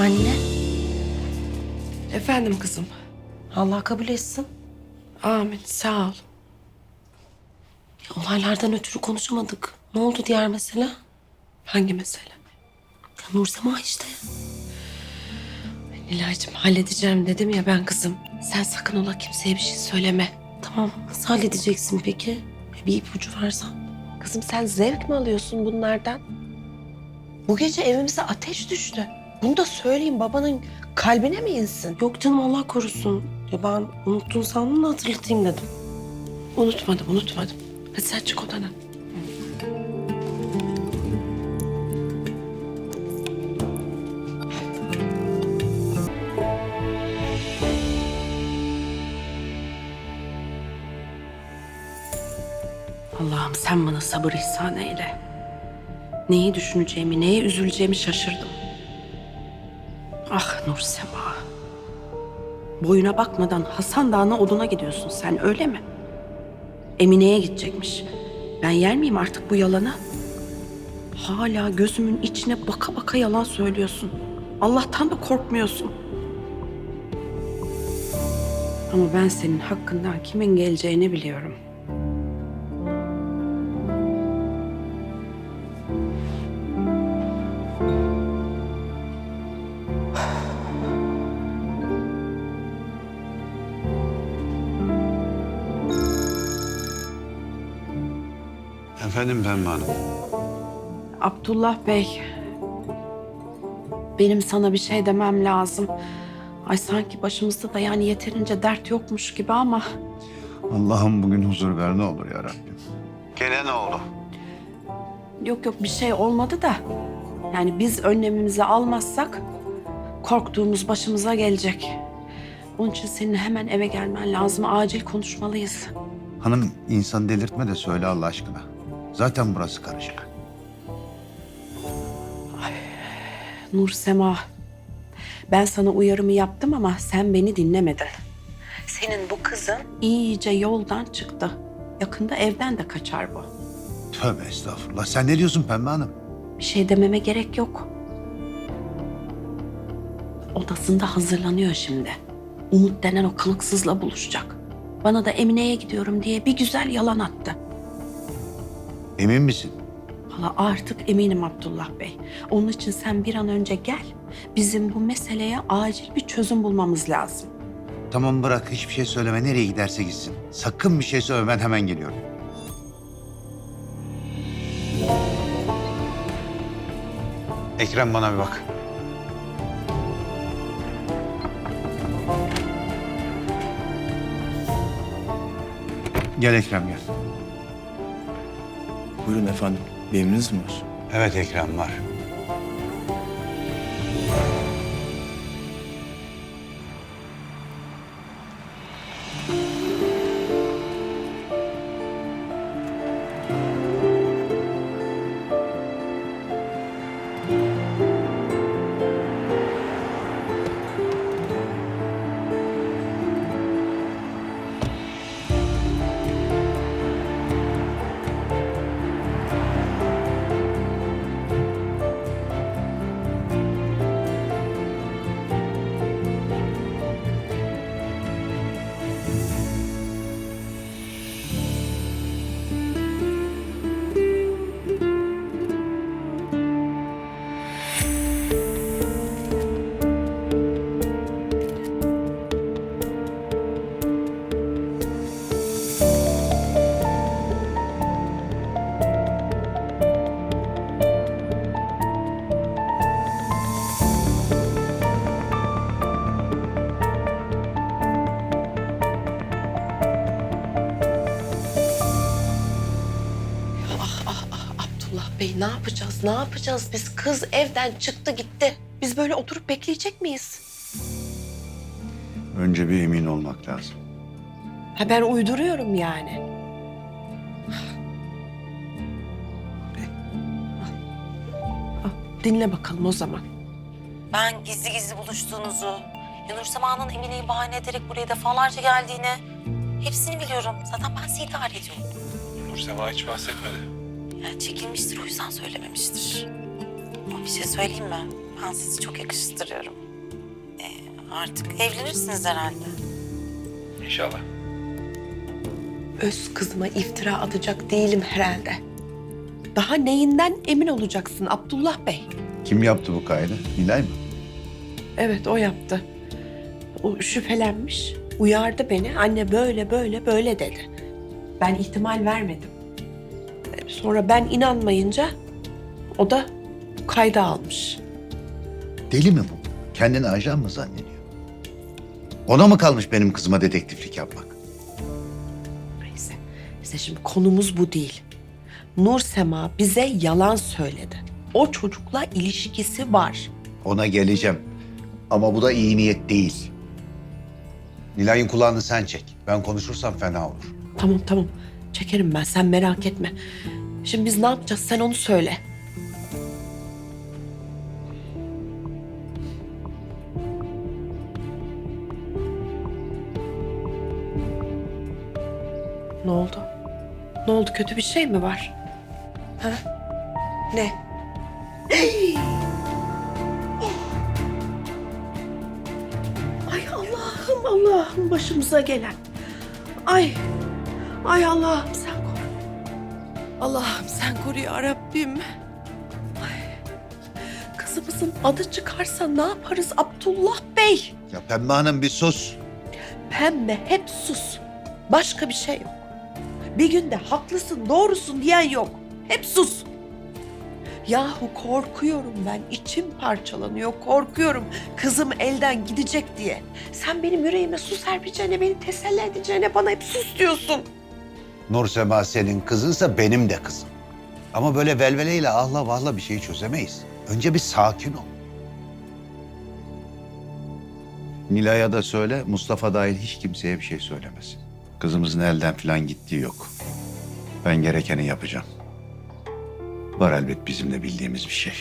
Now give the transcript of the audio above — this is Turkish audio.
Anne, Efendim kızım. Allah kabul etsin. Amin sağ ol. Ya, olaylardan ötürü konuşamadık. Ne oldu diğer mesele? Ya, Hangi mesele? Nursema işte. Nilay'cığım halledeceğim dedim ya ben kızım. Sen sakın ola kimseye bir şey söyleme. Tamam, nasıl halledeceksin peki? Ya, Bir ipucu versen. Kızım sen zevk mi alıyorsun bunlardan? Bu gece evimize ateş düştü. Bunu da söyleyeyim babanın kalbine mi insin? Yok canım Allah korusun. Ya ben unuttun sandım da hatırlatayım dedim. Unutmadım unutmadım. Hadi sen çık odana. Allah'ım sen bana sabır ihsan eyle. Neyi düşüneceğimi, neye üzüleceğimi şaşırdım. Ah Nursema. Boyuna bakmadan Hasan Dağı'na oduna gidiyorsun sen öyle mi? Emine'ye gidecekmiş. Ben yer miyim artık bu yalana? Hala gözümün içine baka baka yalan söylüyorsun. Allah'tan da korkmuyorsun. Ama ben senin hakkından kimin geleceğini biliyorum. Efendim Pembe Hanım. Abdullah Bey. Benim sana bir şey demem lazım. Ay sanki başımızda da yani yeterince dert yokmuş gibi ama... Allah'ım bugün huzur ver ne olur ya Rabbim. Gene ne oldu? Yok yok bir şey olmadı da. Yani biz önlemimizi almazsak korktuğumuz başımıza gelecek. Onun için senin hemen eve gelmen lazım. Acil konuşmalıyız. Hanım insan delirtme de söyle Allah aşkına. Zaten burası karışık. Nur Sema. Ben sana uyarımı yaptım ama sen beni dinlemedin. Senin bu kızın iyice yoldan çıktı. Yakında evden de kaçar bu. Tövbe estağfurullah. Sen ne diyorsun Pembe Hanım? Bir şey dememe gerek yok. Odasında hazırlanıyor şimdi. Umut denen o kılıksızla buluşacak. Bana da Emine'ye gidiyorum diye bir güzel yalan attı. Emin misin? Valla artık eminim Abdullah Bey. Onun için sen bir an önce gel. Bizim bu meseleye acil bir çözüm bulmamız lazım. Tamam bırak hiçbir şey söyleme. Nereye giderse gitsin. Sakın bir şey söyleme ben hemen geliyorum. Ekrem bana bir bak. Gel Ekrem gel. Buyurun efendim. Bir mi var? Evet Ekrem var. Bey ne yapacağız? Ne yapacağız? Biz kız evden çıktı gitti. Biz böyle oturup bekleyecek miyiz? Önce bir emin olmak lazım. Ha ben uyduruyorum yani. Ah, Dinle bakalım o zaman. Ben gizli gizli buluştuğunuzu, ya Nursema'nın Emine'yi bahane ederek buraya defalarca geldiğini... Hepsini biliyorum. Zaten ben sizi idare ediyorum. Nursema hiç bahsetmedi. Yani çekilmiştir o yüzden söylememiştir. Ama bir şey söyleyeyim mi? Ben sizi çok yakıştırıyorum. Ee, artık evlenirsiniz herhalde. İnşallah. Öz kızıma iftira atacak değilim herhalde. Daha neyinden emin olacaksın Abdullah Bey? Kim yaptı bu kaydı? Nilay mı? Evet o yaptı. O şüphelenmiş. Uyardı beni. Anne böyle böyle böyle dedi. Ben ihtimal vermedim. Sonra ben inanmayınca o da kayda almış. Deli mi bu? Kendini ajan mı zannediyor? Ona mı kalmış benim kızıma dedektiflik yapmak? Neyse. İşte şimdi konumuz bu değil. Nur Sema bize yalan söyledi. O çocukla ilişkisi var. Ona geleceğim. Ama bu da iyi niyet değil. Nilay'ın kulağını sen çek. Ben konuşursam fena olur. Tamam tamam. Çekerim ben sen merak etme. Şimdi biz ne yapacağız sen onu söyle. Ne oldu? Ne oldu? Kötü bir şey mi var? Ha? Ne? Ay Allah'ım Allah'ım başımıza gelen. Ay. Ay Allah'ım sen koru. Allah'ım sen koru ya Rabbim. Ay. Kızımızın adı çıkarsa ne yaparız Abdullah Bey? Ya Pembe Hanım bir sus. Pembe hep sus. Başka bir şey yok. Bir günde haklısın, doğrusun diyen yok. Hep sus. Yahu korkuyorum ben. içim parçalanıyor. Korkuyorum. Kızım elden gidecek diye. Sen benim yüreğime su serpeceğine, beni teselli edeceğine bana hep sus diyorsun. Nur Sema senin kızınsa benim de kızım. Ama böyle velveleyle ahla vahla bir şeyi çözemeyiz. Önce bir sakin ol. Nilay'a da söyle Mustafa dahil hiç kimseye bir şey söylemesin. Kızımızın elden falan gittiği yok. Ben gerekeni yapacağım. Var elbet bizim de bildiğimiz bir şey.